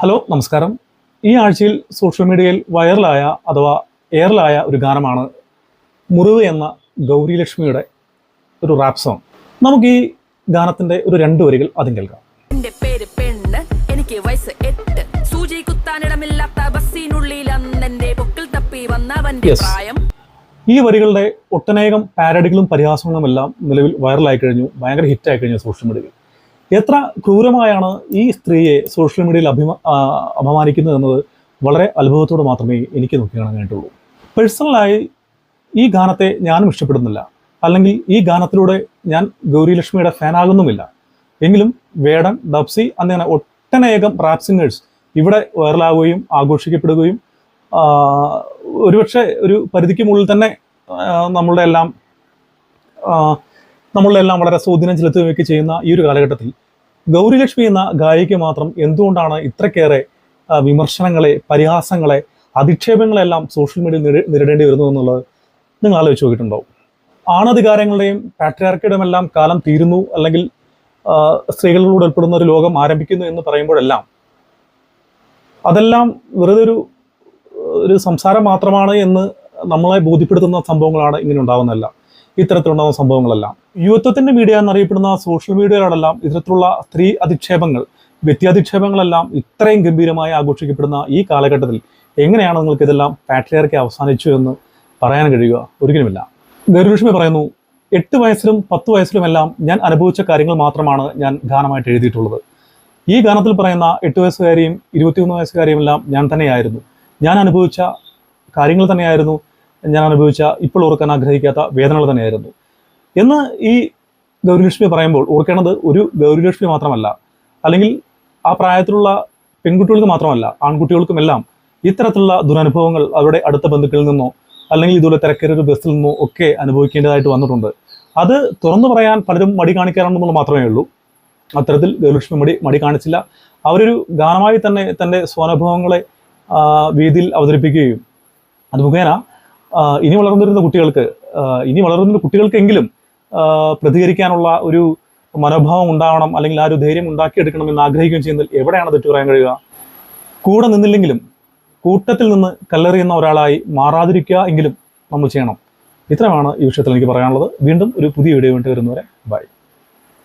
Hello നമസ്കാരം. ഈ ആഴ്ചയിൽ സോഷ്യൽ മീഡിയയിൽ വൈറലായ അഥവാ എയറിലായ ഒരു ഗാനമാണ് മുറിവ് എന്ന ഗൗരി ലക്ഷ്മിയുടെ ഒരു റാപ്പ് സോങ് നമുക്ക് ഈ ഗാനത്തിന്റെ ഒരു രണ്ട് വരികൾ അതും കേൾക്കാം. എന്റെ പേര് പെണ്ണ് എനിക്ക് വയസ്സ് എട്ട്. സൂചി കുത്താനിടമില്ലാത്ത ബസ്സിനുള്ളിൽ അന്നെന്റെ പൊക്കിൽ തപ്പി വന്നവന്റെ പ്രായം. ഈ വരികളുടെ ഒട്ടനേകം പാരഡികളും പരിഹാസങ്ങളും എല്ലാം നിലവിൽ വൈറലായി കഴിഞ്ഞു ഭയങ്കര ആയി കഴിഞ്ഞു സോഷ്യൽ മീഡിയയിൽ. എത്ര ക്രൂരമായാണ് ഈ സ്ത്രീയെ സോഷ്യൽ മീഡിയയിൽ അഭിമാ അപമാനിക്കുന്നത് എന്നത് വളരെ അത്ഭുതത്തോടെ മാത്രമേ എനിക്ക് നോക്കി കാണാനായിട്ടുള്ളൂ. പേഴ്സണലായി ഈ ഗാനത്തെ ഞാനും ഇഷ്ടപ്പെടുന്നില്ല. അല്ലെങ്കിൽ ഈ ഗാനത്തിലൂടെ ഞാൻ ഗൗരിലക്ഷ്മിയുടെ ഫാനാകുന്നുമില്ല. എങ്കിലും വേടൻ ഡബ്സി അങ്ങനെ ഒട്ടനേകം റാപ്പ് സിംഗേഴ്സ് ഇവിടെ വൈറലാവുകയും ആഘോഷിക്കപ്പെടുകയും ഒരുപക്ഷെ ഒരു പരിധിക്ക് മുകളിൽ തന്നെ നമ്മളുടെ എല്ലാം നമ്മളുടെ എല്ലാം വളരെ സ്വാധീനം ചെലുത്തുകയൊക്കെ ചെയ്യുന്ന ഈ ഒരു കാലഘട്ടത്തിൽ ഗൗരിലക്ഷ്മി എന്ന ഗായിക മാത്രം എന്തുകൊണ്ടാണ് ഇത്രക്കേറെ വിമർശനങ്ങളെ പരിഹാസങ്ങളെ അധിക്ഷേപങ്ങളെല്ലാം സോഷ്യൽ മീഡിയയിൽ നേരി- നേരിടേണ്ടി വരുന്നു എന്നുള്ളത് നിങ്ങൾ ആലോചിച്ച് നോക്കിയിട്ടുണ്ടാവും. ആണധികാരങ്ങളുടെയും പാട്രിയാർക്കിയുടെയും എല്ലാം കാലം തീരുന്നു അല്ലെങ്കിൽ സ്ത്രീകളിലൂടെ ഉൾപ്പെടുന്ന ഒരു ലോകം ആരംഭിക്കുന്നു എന്ന് പറയുമ്പോഴെല്ലാം അതെല്ലാം വെറുതെ ഒരു ഒരു സംസാരം മാത്രമാണ് എന്ന് നമ്മളെ ബോധ്യപ്പെടുത്തുന്ന സംഭവങ്ങളാണ് ഇങ്ങനെ ഉണ്ടാവുന്നതല്ല. ഇത്തരത്തിലുണ്ടാകുന്ന സംഭവങ്ങളെല്ലാം. യുവത്വത്തിന്റെ മീഡിയ എന്നറിയപ്പെടുന്ന സോഷ്യൽ മീഡിയകളെല്ലാം ഇത്തരത്തിലുള്ള സ്ത്രീ അധിക്ഷേപങ്ങൾ വ്യക്തിയധിക്ഷേപങ്ങളെല്ലാം ഇത്രയും ഗംഭീരമായി ആഘോഷിക്കപ്പെടുന്ന ഈ കാലഘട്ടത്തിൽ എങ്ങനെയാണ് നിങ്ങൾക്ക് ഇതെല്ലാം പാട്രിയാർക്കി അവസാനിച്ചു എന്ന് പറയാൻ കഴിയുക? ഒരിക്കലുമില്ല. ഗൗരലക്ഷ്മി പറയുന്നു എട്ട് വയസ്സിലും പത്ത് വയസ്സിലുമെല്ലാം ഞാൻ അനുഭവിച്ച കാര്യങ്ങൾ മാത്രമാണ് ഞാൻ ഗാനമായിട്ട് എഴുതിയിട്ടുള്ളത്. ഈ ഗാനത്തിൽ പറയുന്ന എട്ട് വയസ്സുകാരെയും ഇരുപത്തിയൊന്ന് വയസ്സുകാരെയും എല്ലാം ഞാൻ തന്നെയായിരുന്നു. ഞാൻ അനുഭവിച്ച കാര്യങ്ങൾ തന്നെയായിരുന്നു. ഞാൻ അനുഭവിച്ച ഇപ്പോൾ ഓർക്കാൻ ആഗ്രഹിക്കാത്ത വേദനകൾ തന്നെയായിരുന്നു. എന്ന് ഈ ഗൗരിലക്ഷ്മി പറയുമ്പോൾ ഓർക്കേണ്ടത് ഒരു ഗൗരിലക്ഷ്മി മാത്രമല്ല അല്ലെങ്കിൽ ആ പ്രായത്തിലുള്ള പെൺകുട്ടികൾക്ക് മാത്രമല്ല ആൺകുട്ടികൾക്കും എല്ലാം ഇത്തരത്തിലുള്ള ദുരനുഭവങ്ങൾ അവരുടെ അടുത്ത ബന്ധുക്കളിൽ നിന്നോ അല്ലെങ്കിൽ ഇതുപോലെ തിരക്കേറിയ ബസ്സിൽ നിന്നോ ഒക്കെ അനുഭവിക്കേണ്ടതായിട്ട് വന്നിട്ടുണ്ട്. അത് തുറന്നു പറയാൻ പലരും മടി കാണിക്കാറുണ്ടെന്നുള്ള മാത്രമേ ഉള്ളൂ. അത്തരത്തിൽ ഗൗരിലക്ഷ്മി മടി മടി കാണിച്ചില്ല. അവരൊരു ഗാനമായി തന്നെ തന്റെ സ്വാനുഭവങ്ങളെ വീതിയിൽ അവതരിപ്പിക്കുകയും അത് മുഖേന ഇനി വളർന്നു വരുന്ന കുട്ടികൾക്ക് ഇനി വളർന്നു വരുന്ന കുട്ടികൾക്കെങ്കിലും പ്രതികരിക്കാനുള്ള ഒരു മനോഭാവം ഉണ്ടാവണം അല്ലെങ്കിൽ ആ ഒരു ധൈര്യം ഉണ്ടാക്കിയെടുക്കണം എന്ന് ആഗ്രഹിക്കുകയും ചെയ്യുന്നതിൽ എവിടെയാണ് തെറ്റു പറയാൻ കഴിയുക? കൂടെ നിന്നില്ലെങ്കിലും കൂട്ടത്തിൽ നിന്ന് കല്ലെറിയുന്ന ഒരാളായി മാറാതിരിക്കുക എങ്കിലും നമ്മൾ ചെയ്യണം. ഇത്രയുമാണ് ഈ വിഷയത്തിൽ എനിക്ക് പറയാനുള്ളത്. വീണ്ടും ഒരു പുതിയ വീഡിയോ വേണ്ടി വരുന്നവരെ ബൈ.